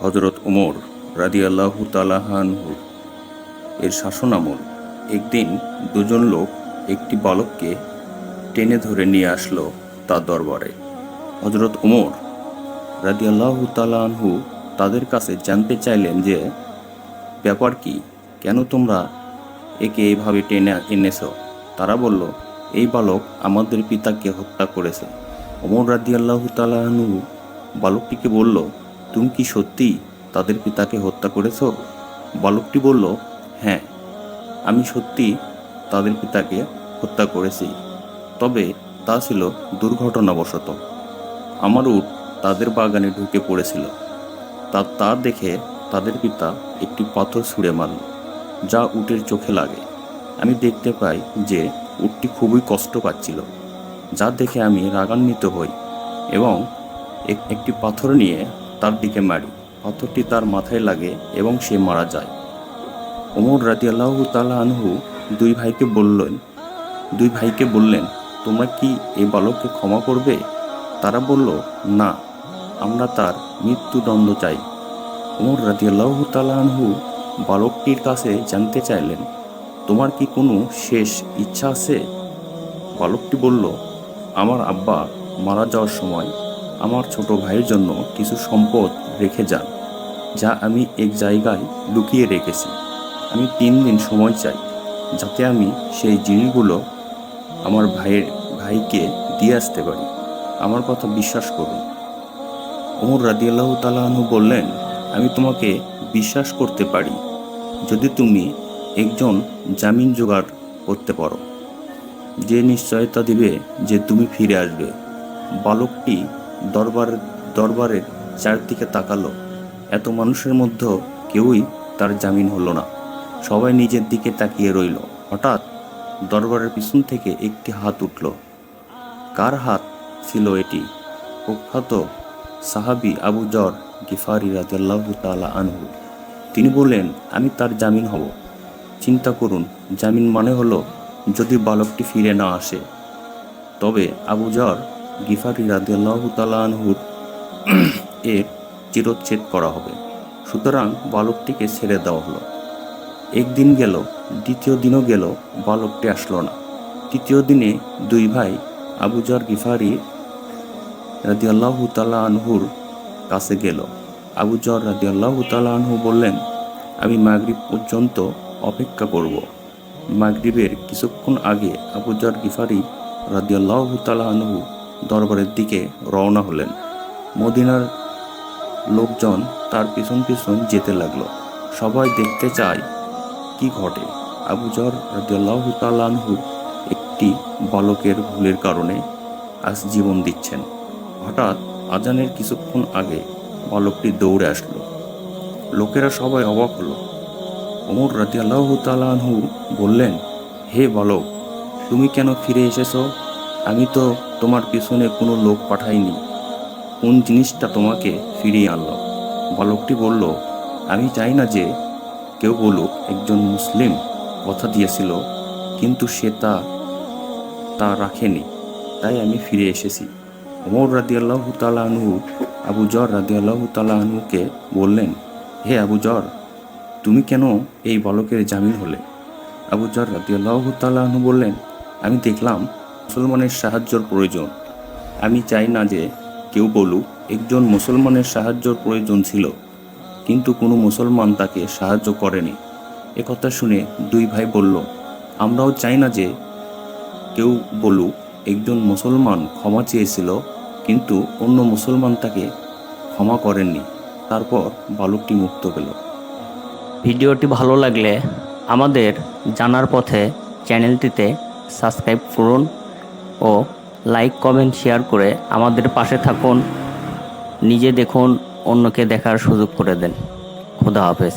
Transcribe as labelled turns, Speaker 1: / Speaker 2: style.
Speaker 1: হজরত উমর রাদিয়াল্লাহু তালাহানহু এর শাসনামল একদিন দুজন লোক একটি বালককে টেনে ধরে নিয়ে আসলো তার দরবারে। হজরত উমর রাদিয়াল্লাহু তালাহু তাদের কাছে জানতে চাইলেন যে, ব্যাপার কি? কেন তোমরা একে এইভাবে টেনে এনেছ? তারা বলল, এই বালক আমাদের পিতাকে হত্যা করেছে। ওমর রাদিয়াল্লাহু তালাহু বালকটিকে বলল তুমি কি সত্যি তাদের পিতাকে হত্যা করেছ? বালকটি বলল হ্যাঁ আমি সত্যি তাদের পিতাকে হত্যা করেছি। তবে তা ছিল দুর্ঘটনাবশত। আমার উট তাদের বাগানে ঢুকে পড়েছিল। তা তা দেখে তাদের পিতা একটি পাথর ছুঁড়ে মারল, যা উটের চোখে লাগে। আমি দেখতে পাই যে উটটি খুবই কষ্ট পাচ্ছিল, যা দেখে আমি রাগান্বিত হই এবং এক- একটি পাথর নিয়ে তার দিকে মারি। পাথরটি তার মাথায় লাগে এবং সে মারা যায়। ওমর রাজি আল্লাহ আনহু দুই ভাইকে বললেন, দুই ভাইকে বললেন, তোমরা কি এই বালককে ক্ষমা করবে? তারা বলল, না, আমরা তার মৃত্যুদণ্ড চাই। ওমর রাজিয়াল্লাহ তালাহু বালকটির কাছে জানতে চাইলেন, তোমার কি কোনো শেষ ইচ্ছা আছে? বালকটি বলল, আমার আব্বা মারা যাওয়ার সময় আমার ছোট ভাইয়ের জন্য কিছু সম্পদ রেখে যান, যা আমি এক জায়গায় লুকিয়ে রেখেছি। আমি তিন দিন সময় চাই, যাতে আমি সেই জিনিসগুলো আমার ভাইয়ের ভাইকে দিয়ে আসতে পারি। আমার কথা বিশ্বাস করুন। ওমর রাদিয়াল্লাহু তালাহু বললেন, আমি তোমাকে বিশ্বাস করতে পারি, যদি তুমি একজন জামিন জোগাড় করতে পারো। যে নিশ্চয়তা দিবে যে তুমি ফিরে আসবে। বালকটি দরবার, দরবারের চারদিকে তাকালো। এত মানুষের মধ্যে কেউই তার জামিন হলো না। সবাই নিজের দিকে তাকিয়ে রইল। হঠাৎ দরবারের পিছন থেকে একটি হাত উঠল। কার হাত ছিল এটি? প্রখ্যাত সাহাবি আবু জর গিফারি রাজাল্লাহু তালা আনহু। তিনি বললেন, আমি তার জামিন হব। চিন্তা করুন, জামিন মানে হলো যদি বালকটি ফিরে না আসে। তবে আবু জর গিফারি রাজিয়াল্লাহু তালা আনহুর এর চিরচ্ছেদ করা হবে। সুতরাং বালকটিকে ছেড়ে দেওয়া হলো। একদিন গেল, দ্বিতীয় দিনও গেল, বালকটি আসলো না। তৃতীয় দিনে দুই ভাই আবুজার গিফারি রাদিয়াল্লাহু তালা আনহুর কাছে গেল। আবুজর রাদিয়াল্লাহু তালা আনহু বললেন, আমি মাগরিব পর্যন্ত অপেক্ষা করব। মাগরিবের কিছুক্ষণ আগে আবুজর গিফারি রাদিয়াল্লাহু তালা আনহু দরবারের দিকে রওনা হলেন। মদিনার লোকজন তার পিছন পিছন যেতে লাগল। সবাই দেখতে চায়, কি ঘটে? রাদিয়াল্লাহু তাআলা আনহু একটি বালকের ভুলের কারণে আজ জীবন দিচ্ছেন। হঠাৎ আজানের কিছুক্ষণ আগে বালকটি দৌড়ে আসলো। লোকেরা সবাই অবাক হলো। ওমর রাদিয়াল্লাহু তাআলা আনহু বললেন, হে বালক, তুমি কেন ফিরে এসেছ? আমি তো তোমার পিছনে কোনো লোক পাঠাইনি। কোন জিনিসটা তোমাকে ফিরিয়ে আনলো? বালকটি বলল, আমি চাই না যে কেউ বলুক, একজন মুসলিম কথা দিয়েছিল, কিন্তু সে তা তা রাখেনি। তাই আমি ফিরে এসেছি। ওমর রাদিয়াল্লাহ তালাহু আবু জর রাদিয়াল্লাহ তালাহুকে বললেন, হে আবু জর, তুমি কেন এই বালকের জামিন হলে? আবু জর রাদিয়াল্লাহ তালাহু বললেন, আমি দেখলাম মুসলমানের সাহায্যর প্রয়োজন। আমি চাই না যে কেউ বলুক, একজন মুসলমানের সাহায্যর প্রয়োজন ছিল, কিন্তু কোনো মুসলমান তাকে সাহায্য করেনি। একথা শুনে দুই ভাই বলল, আমরাও চাই না যে কেউ বলুক, একজন মুসলমান ক্ষমা চেয়েছিল, কিন্তু অন্য মুসলমান তাকে ক্ষমা করেননি। তারপর বালকটি মুক্ত পেল।
Speaker 2: ভিডিওটি ভালো লাগলে আমাদের জানার পথে চ্যানেলটিতে সাবস্ক্রাইব করুন। ও লাইক, কমেন্ট, শেয়ার করে আমাদের পাশে থাকুন। নিজে দেখুন, অন্যকে দেখার সুযোগ করে দেন। খুদা হাফেজ।